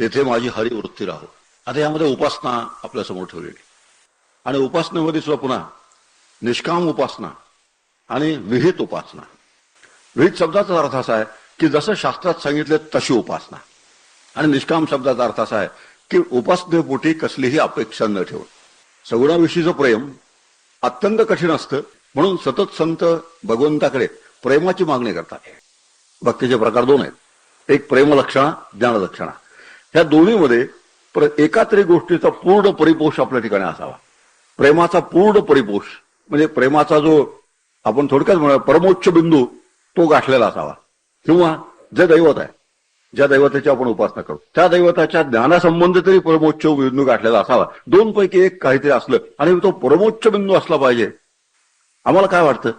तेथे माझी हरिवृत्ती राहो. आता यामध्ये उपासना आपल्यासमोर ठेवलेली. आणि उपासनेमध्ये सुद्धा पुन्हा निष्काम उपासना आणि विहित उपासना. विहित शब्दाचा अर्थ असा आहे की जसं शास्त्रात सांगितले तशी उपासना. आणि निष्काम शब्दाचा अर्थ असा आहे की उपासनेपोटी कसलीही अपेक्षा न ठेवून. सगुणाविषयीचं प्रेम अत्यंत कठीण असतं म्हणून सतत संत भगवंताकडे प्रेमाची मागणी करतात. भक्तीचे प्रकार दोन आहेत. एक प्रेमलक्षणा ज्ञानलक्षणा. ह्या दोन्हीमध्ये प्र- एका तरी गोष्टीचा पूर्ण परिपोष आपल्या ठिकाणी असावा. प्रेमाचा पूर्ण परिपोष म्हणजे प्रेमाचा जो आपण थोडक्यात म्हणा परमोच्च बिंदू तो गाठलेला असावा. किंवा जे दैवत आहे ज्या दैवताची आपण उपासना करू त्या दैवताच्या ज्ञानासंबंध तरी परमोच्च बिंदू गाठलेला असावा. दोन पैकी एक काहीतरी असलं आणि तो परमोच्च बिंदू असला पाहिजे. आम्हाला काय वाटतं?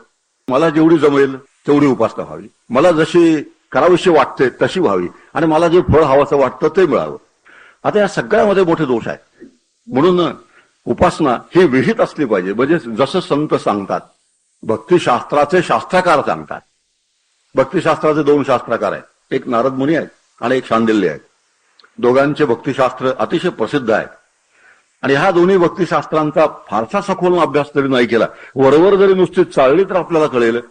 मला जेवढी जमेल तेवढी उपासना व्हावी. मला जशी करावीशी वाटते तशी व्हावी. आणि मला जे फळ हवंसं वाटतं ते मिळावं. आता या सगळ्यामध्ये मोठे दोष आहेत. म्हणून उपासना ही विहित असली पाहिजे. म्हणजे जसं संत सांगतात भक्तिशास्त्राचे शास्त्रकार सांगतात. भक्तिशास्त्राचे दोन शास्त्रकार आहेत. एक नारद मुनी आहेत आणि एक शांदिल्य आहेत. दोघांचे भक्तिशास्त्र अतिशय प्रसिद्ध आहे आणि ह्या दोन्ही भक्तिशास्त्रांचा फारसा सखोल अभ्यास तरी नाही केला. वरवर जरी नुसती चालली तर आपल्याला कळेल.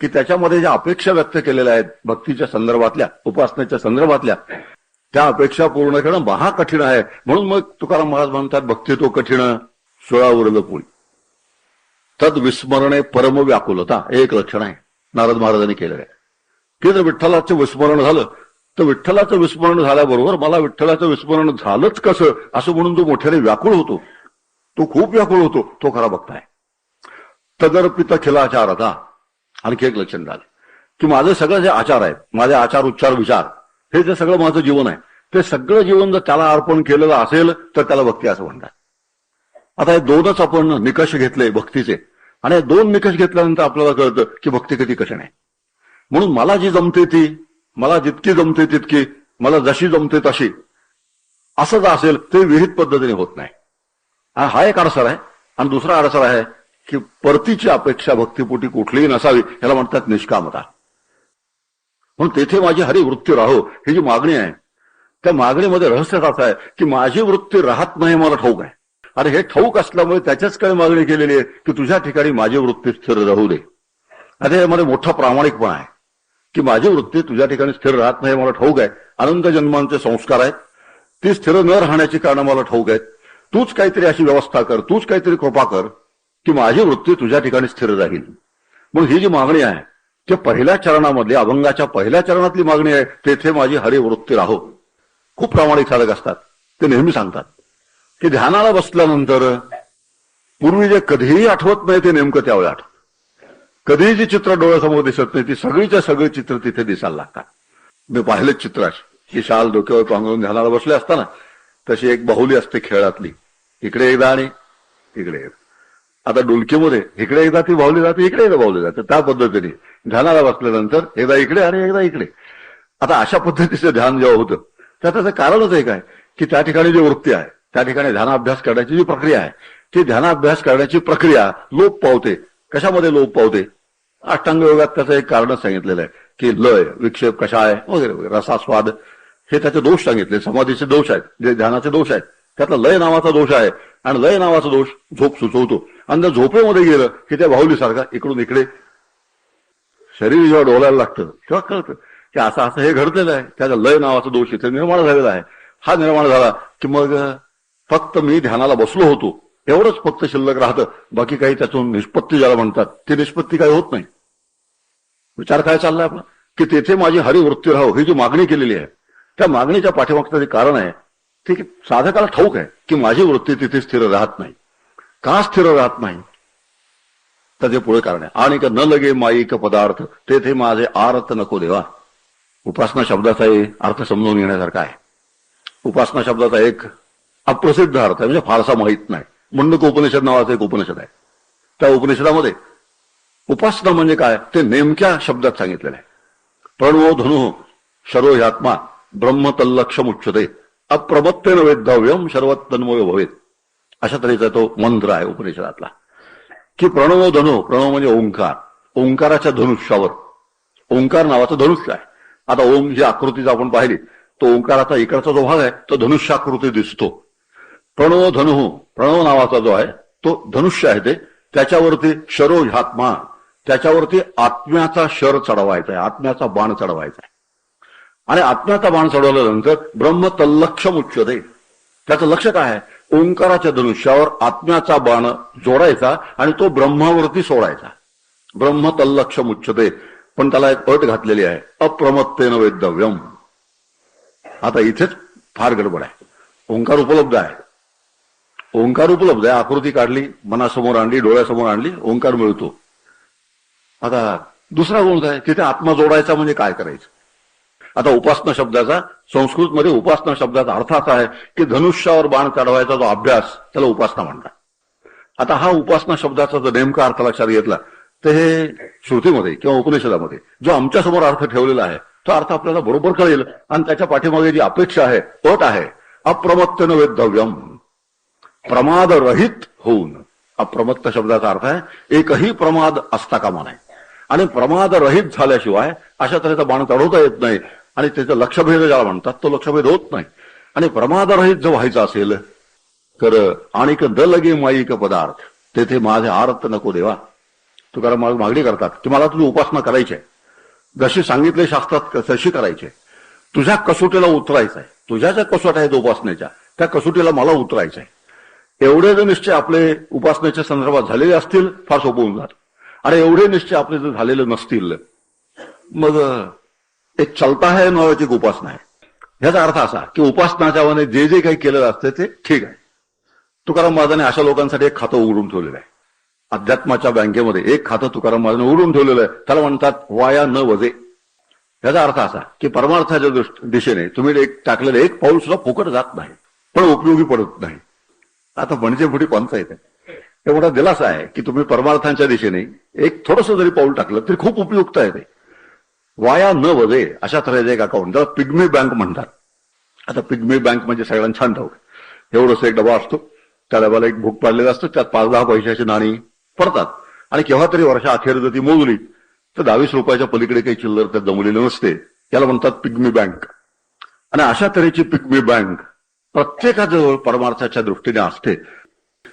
की त्याच्यामध्ये ज्या अपेक्षा व्यक्त केलेल्या आहेत भक्तीच्या संदर्भातल्या उपासनेच्या संदर्भातल्या त्या अपेक्षा पूर्ण करणं महा कठीण आहे. म्हणून मग तुकाराम महाराज म्हणतात भक्ती तो कठीण सोळा उरलं पोळी. तद विस्मरणे परम व्याकुलता. हे एक लक्षण आहे. नारद महाराजांनी केलेलं आहे. की जर विठ्ठलाचं विस्मरण झालं तर विठ्ठलाचं विस्मरण झाल्याबरोबर मला विठ्ठलाचं विस्मरण झालंच कसं? असं म्हणून तो मोठ्याने व्याकुळ होतो. तो खूप व्याकुळ होतो. तो खरा भक्त आहे. तदर्पित खिलाचारता. आणखी एक लक्षण झालं की माझं सगळं जे आचार आहेत माझे आचार उच्चार विचार हे जे सगळं माझं जीवन आहे ते सगळं जीवन जर त्याला अर्पण केलेलं असेल तर त्याला भक्ती असं म्हणतात. आता हे दोनच आपण निकष घेतले भक्तीचे. आणि दोन निकष घेतल्यानंतर आपल्याला कळतं की भक्ती कधी कशी नाही म्हणून मला जी जमते ती मला जितकी जमते तितकी मला जशी जमते तशी असं जर असेल ते विहित पद्धतीने होत नाही. हा हा एक अडसर आहे. आणि दुसरा अडसर आहे की परतीची अपेक्षा भक्तीपोटी कुठलीही नसावी याला म्हणतात निष्कामता. म्हणून तेथे माझी हरिवृत्ती राहो ही जी मागणी आहे. त्या मागणीमध्ये रहस्य असं आहे की माझी वृत्ती राहत नाही मला ठाऊक आहे. अरे हे ठाऊक असल्यामुळे त्याच्याच काय मागणी केलेली आहे की तुझ्या ठिकाणी माझी वृत्ती स्थिर राहू दे. अरे यामध्ये मोठा प्रामाणिकपणा आहे की माझी वृत्ती तुझ्या ठिकाणी स्थिर राहत नाही मला ठाऊक आहे. अनंत जन्मांचे संस्कार आहेत. ती स्थिर न राहण्याची कारणं मला ठाऊक आहेत. तूच काहीतरी अशी व्यवस्था कर तूच काहीतरी कृपा कर. की माझी वृत्ती तुझ्या ठिकाणी स्थिर राहील. मग ही जी मागणी आहे ते पहिल्या चरणामधली अभंगाच्या पहिल्या चरणातली मागणी आहे तेथे माझी हरिवृत्ती राहो. खूप प्रामाणिक साधक असतात. ते नेहमी सांगतात की ध्यानाला बसल्यानंतर पूर्वी जे कधीही आठवत नाही ते नेमकं त्यावेळी आठवत. कधीही जी चित्र डोळ्यासमोर दिसत नाही ती सगळीच्या सगळी चित्र तिथे दिसायला लागतात. मी पाहिलेच चित्र अशी. शाल डोक्यावर पांघरून ध्यानाला बसले असताना तशी एक बाहुली असते खेळातली. इकडे एकदा आणि इकडे एकदा. आता डुलकीमध्ये इकडे एकदा ती बाहुली जाते इकडे एकदा वावली जाते. त्या पद्धतीने. ध्यानाला बसल्यानंतर एकदा इकडे आणि एकदा इकडे. आता अशा पद्धतीचं ध्यान जेव्हा होतं तर त्याचं कारणच एक आहे की त्या ठिकाणी जी वृत्ती आहे त्या ठिकाणी ध्यानाभ्यास करण्याची जी प्रक्रिया आहे ती ध्यानाभ्यास करण्याची प्रक्रिया लोप पावते. कशामध्ये लोप पावते? अष्टांग योगात त्याचं एक कारण सांगितलेलं आहे की लय विक्षेप कशा आहे वगैरे वगैरे रसास्वाद. हे त्याचे दोष सांगितले समाधीचे दोष आहेत जे ध्यानाचे दोष आहेत. त्यातला लय नावाचा दोष आहे. आणि लय नावाचा दोष झोप सुचवतो. आणि त्या झोपेमध्ये गेलं की त्या बाहुलीसारखा इकडून इकडे शरीर जेव्हा डोलायला लागतं तेव्हा कळतं की असं असं हे घडलेलं आहे. त्याचा लय नावाचा दोष इथे निर्माण झालेला आहे. हा निर्माण झाला की मग फक्त मी ध्यानाला बसलो होतो. एवढंच फक्त शिल्लक राहतं. बाकी काही त्यातून निष्पत्ती ज्याला म्हणतात ती निष्पत्ती काही होत नाही. विचार काय चाललाय आपला? की तेथे माझी हरिवृत्ती राहो ही जी मागणी केलेली आहे. त्या मागणीच्या पाठीमागचं जे कारण आहे ठीक आहे साधकाला ठाऊक आहे की माझी वृत्ती तिथे स्थिर राहत नाही. का स्थिर राहत नाही? त्याचे पुढे कारण आहे. आणि का न लगे माईक पदार्थ तेथे माझे आरत नको देवा. उपासना शब्दाचा अर्थ समजून घेण्यासारखा आहे. उपासना शब्दाचा एक अप्रसिद्ध अर्थ आहे म्हणजे फारसा माहीत नाही. मुंडक उपनिषद नावाचं एक उपनिषद आहे. त्या उपनिषदामध्ये उपासना म्हणजे काय? ते नेमक्या शब्दात सांगितलेलं आहे. प्रणवो धनु शरो ह्यात्मा ब्रह्म तल्लक्षम उच्चते अप्रमत्तेन वेद्धव्यम शर्वत तन्मय भवेत. अशा तऱ्हेचा तो मंत्र आहे उपनिषदातला. की प्रणव धनु प्रणव म्हणजे ओंकार. ओंकाराच्या धनुष्यावर. ओंकार नावाचं धनुष्य आहे. आता ओम जी आकृती जर आपण पाहिली. तो ओंकाराचा इकडचा जो भाग आहे तो धनुष्याकृती दिसतो. प्रणव धनु प्रणव नावाचा जो आहे तो धनुष्य आहे ते. त्याच्यावरती शरोज ह्यात्मा त्याच्यावरती आत्म्याचा शर चढवायचा आहे. आत्म्याचा बाण चढवायचा आहे. आणि आत्म्याचा बाण सोडवल्यानंतर ब्रह्म तल्लक्षम उच्चते त्याचं लक्ष काय आहे? ओंकाराच्या धनुष्यावर आत्म्याचा बाण जोडायचा आणि तो ब्रह्मावरती सोडायचा. ब्रह्म तल्लक्षम उच्चते पण त्याला एक अट घातलेली आहे. अप्रमत्तेन वेद्यव्यम आता इथेच फार गडबड आहे. ओंकार उपलब्ध आहे. ओंकार उपलब्ध आहे. आकृती काढली मनासमोर आणली डोळ्यासमोर आणली ओंकार मिळतो. आता दुसरा गुण काय तिथे आत्मा जोडायचा म्हणजे काय करायचं? आता उपासना शब्दाचा संस्कृत मध्ये उपासना शब्दाचा अर्थ असा आहे की धनुष्यावर बाण चढवायचा जो अभ्यास त्याला उपासना म्हणतात. आता हा उपासना शब्दाचा जर नेमका अर्थ लक्षात घेतला तर हे श्रुतीमध्ये किंवा उपनिषदामध्ये जो आमच्यासमोर अर्थ ठेवलेला आहे तो अर्थ आपल्याला बरोबर कळेल आणि त्याच्या पाठीमागे जी अपेक्षा आहे अट आहे अप्रमत्तन वेद्धव्यम. प्रमादरहित होऊन. अप्रमत्त शब्दाचा अर्थ आहे एकही प्रमाद असता कामा नये. आणि प्रमादरहित झाल्याशिवाय अशा तऱ्हेचा बाण चढवता येत नाही. आणि त्याचं लक्षभेद ज्याला म्हणतात तो लक्षभेद होत नाही. आणि प्रमादरहित जर व्हायचं असेल तर आणिक द लगे माईक पदार्थ तेथे माझे आर्त नको देवा. तुकाराम महाराज मागणी करतात की मला तुझी उपासना करायची आहे. जशी सांगितले शास्त्रात तशी करायची तुझ्या कसोटीला उतरायचं आहे. तुझ्या ज्या कसोट्या आहेत उपासनेच्या त्या कसोटीला मला उतरायचं आहे. एवढे जर निश्चय आपले उपासनेच्या संदर्भात झालेले असतील फार सोपवून होऊन जात. आणि एवढे निश्चय आपले जर झालेले नसतील मग एक चलता है नावाची एक उपासना आहे ह्याचा अर्थ असा की उपासनाच्या मध्ये जे जे काही केलेलं असतं ते ठीक आहे. तुकाराम महाराजांनी अशा लोकांसाठी एक खातं उघडून ठेवलेलं आहे. अध्यात्माच्या बँकेमध्ये एक खातं तुकाराम महाराजांनी उघडून ठेवलेलं आहे. त्याला म्हणतात वाया न वजे. याचा अर्थ असा की परमार्थाच्या दृष्ट- दिशेने तुम्ही एक टाकलेलं एक पाऊल सुद्धा फुकट जात नाही. पण उपयोगी पडत नाही. आता म्हणजे पुढे पंचायत आहे एवढा दिलासा आहे की तुम्ही परमार्थांच्या दिशेने एक थोडस जरी पाऊल टाकलं तरी खूप उपयुक्त आहे ते. वाया न वजे अशा तऱ्हेचं एक अकाउंट ज्याला पिग्मी बँक म्हणतात. आता पिग्मी बँक म्हणजे सगळ्यांना छान ठाऊक आहे. एवढंच एक डबा असतो. त्या डब्याला एक भूक पाडलेलं असतं. त्यात पाच दहा पैशाची नाणी पडतात. आणि केव्हा तरी वर्षा अखेर जर ती मोजली तर दहावीस रुपयाच्या पलीकडे काही चिल्लर त्यात जमलेली नसते. त्याला म्हणतात पिग्मी बँक आणि अशा तऱ्हेची पिग्मी बँक प्रत्येकाजवळ परमार्थाच्या दृष्टीने असते.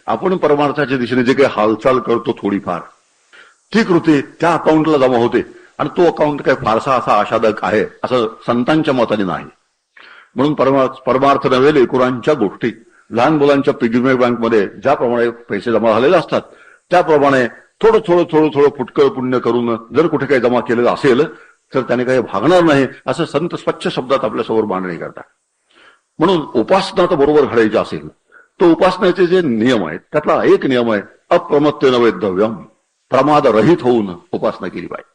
आपण परमार्थाच्या दिशेने जे काही हालचाल करतो थोडीफार ती कृती त्या अकाउंटला जमा होते. आणि तो अकाउंट काही फारसा असा आशादक आहे असं संतांच्या मताने नाही. म्हणून परमार्थ नव्हे लेकुरांच्या गोष्टी. लहान मुलांच्या पिग्मी बँकमध्ये ज्याप्रमाणे पैसे जमा झालेले असतात त्याप्रमाणे थोडं थोडं थोडं थोडं फुटकळ पुण्य करून जर कुठे काही जमा केलेलं असेल तर त्याने काही भागणार नाही असं संत स्वच्छ शब्दात आपल्यासमोर मांडणी करतात. म्हणून उपासना तर बरोबर घडायची असेल तर उपासनाचे जे नियम आहेत त्यातला एक नियम आहे अप्रमत्य वेद्धव्यम प्रमाद रहित होऊन उपासना केली पाहिजे.